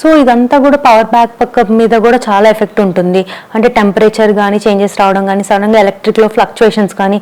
So ఇదంతా కూడా power back పక్క మీద కూడా చాలా ఎఫెక్ట్ ఉంటుంది. అంటే టెంపరేచర్ కానీ చేంజెస్ రావడం కానీ సడన్గా ఎలక్ట్రిక్లో ఫ్లక్చుయేషన్స్ కానీ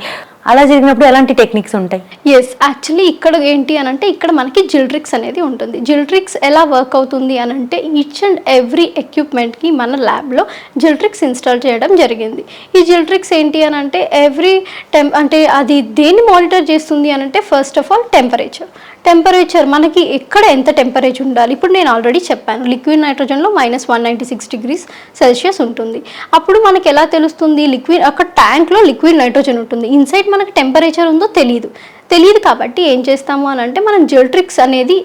అలా జరిగినప్పుడు ఎలాంటి టెక్నిక్స్ ఉంటాయి? ఎస్ యాక్చువల్లీ ఇక్కడ ఏంటి అని అంటే ఇక్కడ మనకి జిల్ట్రిక్స్ అనేది ఉంటుంది. జిల్ట్రిక్స్ ఎలా వర్క్ అవుతుంది అని అంటే ఈచ్ అండ్ ఎవ్రీ ఎక్విప్మెంట్కి మన ల్యాబ్లో జిల్ట్రిక్స్ ఇన్స్టాల్ చేయడం జరిగింది. ఈ జిల్ట్రిక్స్ ఏంటి అని అంటే ఎవ్రీ టెం అంటే అది దేన్ని మానిటర్ చేస్తుంది అని అంటే first of all temperature temperature మనకి ఎక్కడ ఎంత టెంపరేచర్ ఉండాలి? ఇప్పుడు నేను ఆల్రెడీ చెప్పాను liquid నైట్రోజన్లో minus one ninety six degrees Celsius ఉంటుంది. అప్పుడు మనకి ఎలా తెలుస్తుంది? లిక్విడ్ అక్కడ ట్యాంక్లో లిక్విడ్ నైట్రోజన్ ఉంటుంది. ఇన్సైడ్ మనకి టెంపరేచర్ ఉందో తెలియదు తెలియదు కాబట్టి ఏం చేస్తాము అని అంటే మనం జెల్ట్రిక్స్ అనేది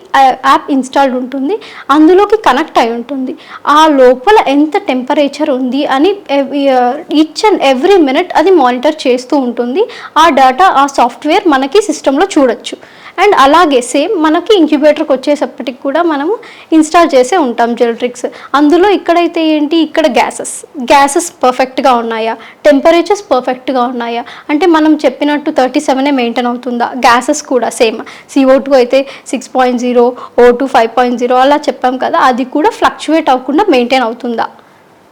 యాప్ ఇన్స్టాల్డ్ ఉంటుంది. అందులోకి కనెక్ట్ అయి ఉంటుంది. ఆ లోపల ఎంత టెంపరేచర్ ఉంది అని ఈచ్ అండ్ ఎవ్రీ మినిట్ అది మానిటర్ చేస్తూ ఉంటుంది. ఆ డేటా ఆ సాఫ్ట్వేర్ మనకి సిస్టంలో చూడొచ్చు. అండ్ అలాగే సేమ్ మనకి ఇంక్యుబేటర్కి వచ్చేసప్పటికి కూడా మనము ఇన్స్టాల్ చేసే ఉంటాం జెల్ట్రిక్స్ అందులో ఇక్కడైతే ఏంటి? ఇక్కడ గ్యాసెస్ గ్యాసెస్ పర్ఫెక్ట్గా ఉన్నాయా? టెంపరేచర్స్ పర్ఫెక్ట్గా ఉన్నాయా? అంటే మనం చెప్పినట్టు థర్టీ సెవెనే మెయింటైన్ అవుతుందా? గ్యాసెస్ కూడా సేమ్ సిఓ టూ అయితే six point zero oh two five point zero అలా చెప్పాం కదా అది కూడా ఫ్లక్చువేట్ అవ్వకుండా మెయింటైన్ అవుతుందా?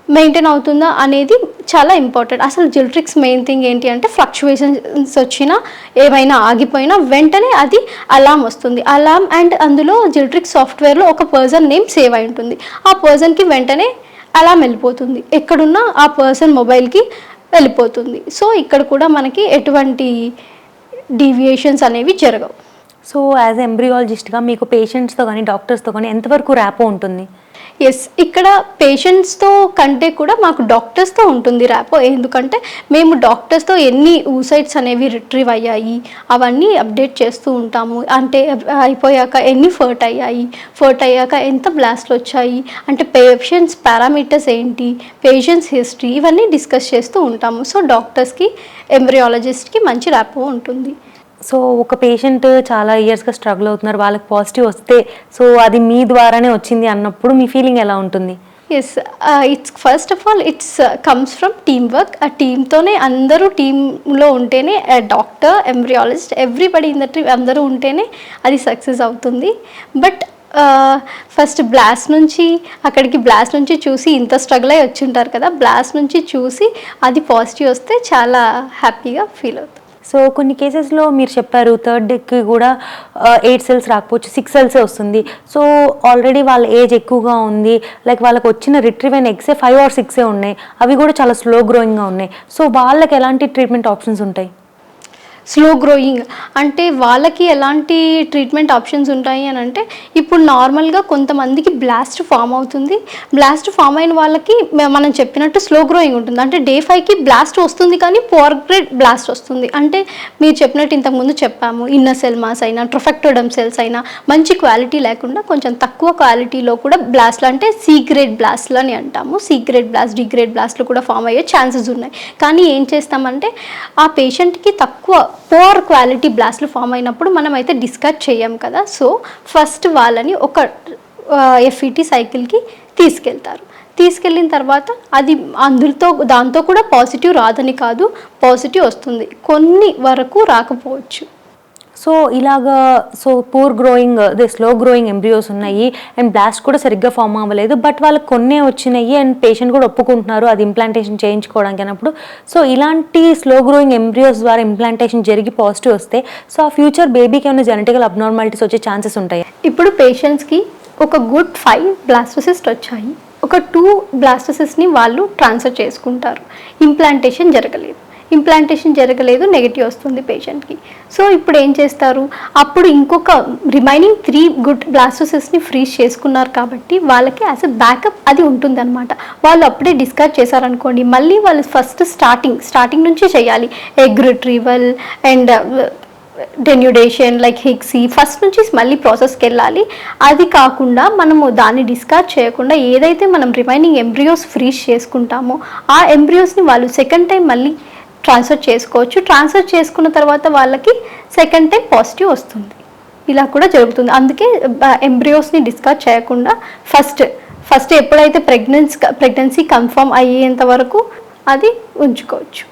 మెయింటైన్ అవుతుందా అనేది చాలా ఇంపార్టెంట్ అసలు జిల్ట్రిక్స్ మెయిన్ థింగ్ ఏంటి అంటే ఫ్లక్చువేషన్స్ వచ్చినా ఏమైనా ఆగిపోయినా వెంటనే అది అలామ్ వస్తుంది. అలామ్ అండ్ అందులో జిల్ట్రిక్స్ సాఫ్ట్వేర్లో ఒక పర్సన్ నేమ్ సేవ్ అయి ఉంటుంది. ఆ పర్సన్కి వెంటనే అలామ్ వెళ్ళిపోతుంది. ఎక్కడున్నా ఆ పర్సన్ మొబైల్కి వెళ్ళిపోతుంది. సో ఇక్కడ కూడా మనకి ఎటువంటి డీవియేషన్స్ అనేవి జరగవు. సో యాజ్ ఎంబ్రియాలజిస్ట్గా మీకు పేషెంట్స్తో కానీ డాక్టర్స్తో కానీ ఎంతవరకు ర్యాపో ఉంటుంది? ఎస్ ఇక్కడ పేషెంట్స్తో కంటే కూడా మాకు డాక్టర్స్తో ఉంటుంది ర్యాపో. ఎందుకంటే మేము డాక్టర్స్తో ఎన్ని ఊసైట్స్ అనేవి రిట్రీవ్ అయ్యాయి అవన్నీ అప్డేట్ చేస్తూ ఉంటాము. అంటే అయిపోయాక ఎన్ని ఫర్ట్ అయ్యాయి ఫర్ట్ అయ్యాక ఎంత బ్లాస్ట్లు వచ్చాయి అంటే పేషెంట్స్ పారామీటర్స్ ఏంటి పేషెంట్స్ హిస్టరీ ఇవన్నీ డిస్కస్ చేస్తూ ఉంటాము. సో డాక్టర్స్కి ఎంబ్రియాలజిస్ట్కి మంచి ర్యాపో ఉంటుంది. సో ఒక పేషెంట్ చాలా ఇయర్స్గా స్ట్రగుల్ అవుతున్నారు వాళ్ళకి పాజిటివ్ వస్తే సో అది మీ ద్వారానే వచ్చింది అన్నప్పుడు మీ ఫీలింగ్ ఎలా ఉంటుంది? Yes it's first of all it's comes from team work ఆ టీమ్తోనే అందరూ టీంలో ఉంటేనే doctor embryologist everybody in the team అందరూ ఉంటేనే అది సక్సెస్ అవుతుంది. బట్ ఫస్ట్ బ్లాస్ట్ నుంచి అక్కడికి బ్లాస్ట్ నుంచి చూసి ఇంత స్ట్రగుల్ అయి వచ్చి ఉంటారు కదా బ్లాస్ట్ నుంచి చూసి అది పాజిటివ్ వస్తే చాలా హ్యాపీగా ఫీల్ అవుతుంది. సో కొన్ని కేసెస్లో మీరు చెప్పారు థర్డ్ డేకి కూడా ఎయిట్ సెల్స్ రాకపోవచ్చు సిక్స్ సెల్సే వస్తుంది. సో ఆల్రెడీ వాళ్ళ ఏజ్ ఎక్కువగా ఉంది. లైక్ వాళ్ళకి వచ్చిన రిట్రీవెన్ ఎగ్సే ఫైవ్ ఆర్ సిక్సే ఉన్నాయి. అవి కూడా చాలా స్లో గ్రోయింగ్గా ఉన్నాయి. సో వాళ్ళకి ఎలాంటి ట్రీట్మెంట్ ఆప్షన్స్ ఉంటాయి? స్లో గ్రోయింగ్ అంటే వాళ్ళకి ఎలాంటి ట్రీట్మెంట్ ఆప్షన్స్ ఉంటాయి అని అంటే ఇప్పుడు నార్మల్గా కొంతమందికి బ్లాస్ట్ ఫామ్ అవుతుంది. బ్లాస్ట్ ఫామ్ అయిన వాళ్ళకి మనం చెప్పినట్టు స్లో గ్రోయింగ్ ఉంటుంది. అంటే డే ఫైవ్కి బ్లాస్ట్ వస్తుంది కానీ పోర్ గ్రేడ్ బ్లాస్ట్ వస్తుంది. అంటే మీరు చెప్పినట్టు ఇంతకుముందు చెప్పాము ఇన్నర్ సెల్ మాస్ అయినా ట్రొఫెక్టోడమ్ సెల్స్ అయినా మంచి క్వాలిటీ లేకుండా కొంచెం తక్కువ క్వాలిటీలో కూడా బ్లాస్ట్లు అంటే సి గ్రేడ్ బ్లాస్ట్లు అని అంటాము. C grade blast D grade బ్లాస్ట్లు కూడా ఫామ్ అయ్యే ఛాన్సెస్ ఉన్నాయి. కానీ ఏం చేస్తామంటే ఆ పేషెంట్కి తక్కువ పోర్ క్వాలిటీ బ్లాస్ట్లు ఫామ్ అయినప్పుడు మనం అయితే డిస్కస్ చేయం కదా. సో ఫస్ట్ వాళ్ళని ఒక ఎఫ్ఈటీ సైకిల్కి తీసుకెళ్తారు. తీసుకెళ్ళిన తర్వాత అది అందులో దాంతో కూడా పాజిటివ్ రాదని కాదు పాజిటివ్ వస్తుంది. కొన్ని వరకు రాకపోవచ్చు. సో ఇలాగా సో పూర్ గ్రోయింగ్ అదే స్లో గ్రోయింగ్ ఎంబ్రియోస్ ఉన్నాయి. అండ్ బ్లాస్ట్ కూడా సరిగ్గా ఫామ్ అవ్వలేదు. బట్ వాళ్ళకి కొన్నే వచ్చినాయి అండ్ పేషెంట్ కూడా ఒప్పుకుంటున్నారు అది ఇంప్లాంటేషన్ చేయించుకోవడానికి అన్నప్పుడు. సో ఇలాంటి స్లో గ్రోయింగ్ ఎంబ్రియోస్ ద్వారా ఇంప్లాంటేషన్ జరిగి పాజిటివ్ వస్తే సో ఆ ఫ్యూచర్ బేబీకి ఏమైనా జెనటికల్ అబ్నార్మాలిటీస్ వచ్చే ఛాన్సెస్ ఉంటాయి? ఇప్పుడు పేషెంట్స్కి ఒక గుడ్ ఫైవ్ బ్లాస్టోసిస్ట్ వచ్చాయి. ఒక టూ బ్లాస్టోసిస్ని వాళ్ళు ట్రాన్స్ఫర్ చేసుకుంటారు. ఇంప్లాంటేషన్ జరగలేదు. ఇంప్లాంటేషన్ జరగలేదు నెగిటివ్ వస్తుంది పేషెంట్కి. సో ఇప్పుడు ఏం చేస్తారు? అప్పుడు ఇంకొక రిమైనింగ్ త్రీ గుడ్ బ్లాస్టోసిస్ని ఫ్రీజ్ చేసుకున్నారు కాబట్టి వాళ్ళకి యాజ్ ఎ బ్యాకప్ అది ఉంటుందన్నమాట. వాళ్ళు అప్పుడే డిస్కస్ చేశారనుకోండి మళ్ళీ వాళ్ళు ఫస్ట్ స్టార్టింగ్ స్టార్టింగ్ నుంచి చేయాలి. Egg retrieval and denudation like ICSI first నుంచి మళ్ళీ ప్రాసెస్కి వెళ్ళాలి. అది కాకుండా మనము దాన్ని డిస్కార్డ్ చేయకుండా ఏదైతే మనం రిమైనింగ్ ఎంబ్రియోస్ ఫ్రీజ్ చేసుకుంటామో ఆ ఎంబ్రియోస్ని వాళ్ళు సెకండ్ టైం మళ్ళీ ట్రాన్స్ఫర్ చేసుకోవచ్చు. ట్రాన్స్ఫర్ చేసుకున్న తర్వాత వాళ్ళకి సెకండ్ టైం పాజిటివ్ వస్తుంది. ఇలా కూడా జరుగుతుంది. అందుకే ఎంబ్రియోస్ని డిస్కార్డ్ చేయకుండా ఫస్ట్ ఫస్ట్ ఎప్పుడైతే ప్రెగ్నెన్సీ ప్రెగ్నెన్సీ కన్ఫర్మ్ అయ్యేంత వరకు అది ఉంచుకోవచ్చు.